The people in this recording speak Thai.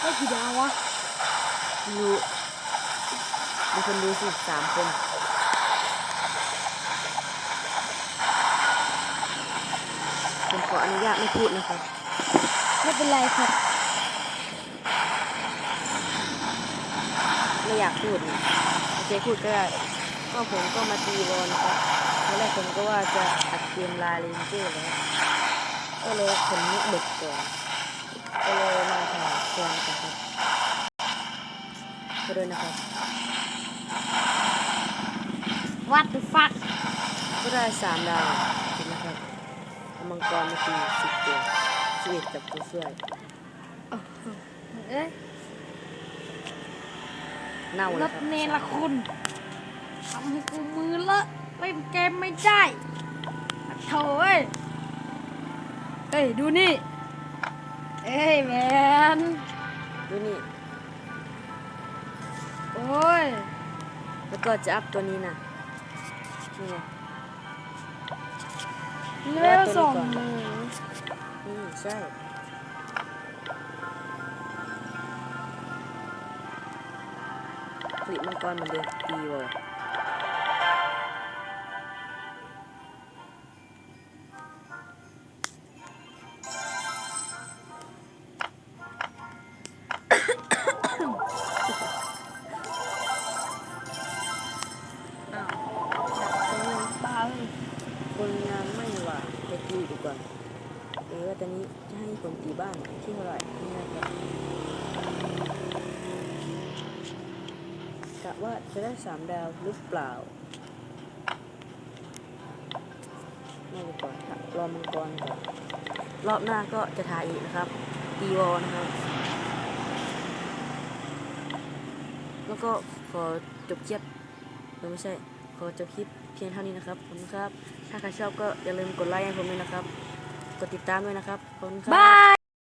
ไม่กี่ดาววะดูดูคนดูสิสามคนผมขออนุญาตไม่พูดนะครับ ไม่เป็นไรครับ ไม่อยากพูดนะโอเคพูดก็ได้ก็ผมก็มาตีบอลครับตอนแรกผมก็ว่าจะอัดเกมลาเลนเจอร์แล้วก็เลยขนนิดเด็กก่อนก็เลยมาถ่ายแฟนกันครับก็ด้วยนะครับวัด the fuck ก็ได้สามดาวเห็นไหมครับเอามังกรมาตีสิบตัวสวีทกับตัวช่วยเอ้ย เน่าลแล้วดครับเนรคุณทำให้กูมือเลอะเล่นเกมไม่ได้อะโถเอ้ยเฮ้ยดูนี่ เอ้ยแมนดูนี่ โอ้ยแล้วก็จะอัพตัวนี้นะนี่ไง เลเวลสองเลยนี่ใช่ ผลิตมังกรเหมือนเดิมตีวอลอ้าวบ้าเลยคนงานไม่หวานไปตีดีกว่า เออตอนนี้จะให้คนตีบ้านที่เท่าไหร่นี่นะครับ กะว่าจะได้สามดาวหรือเปล่าไม่ดีกว่าค่ะรอมังกรก่อนรอบหน้าก็จะถ่ายอีกนะครับตีวอลนะครับ แล้วก็ขอจบคลิปไม่ใช่ ขอจบคลิปเพียงเท่านี้นะครับขอบคุณครับ ถ้าใครชอบก็อย่าลืมกดไลค์ให้ผมด้วยนะครับ กดติดตามด้วยนะครับขอบคุณครับบาย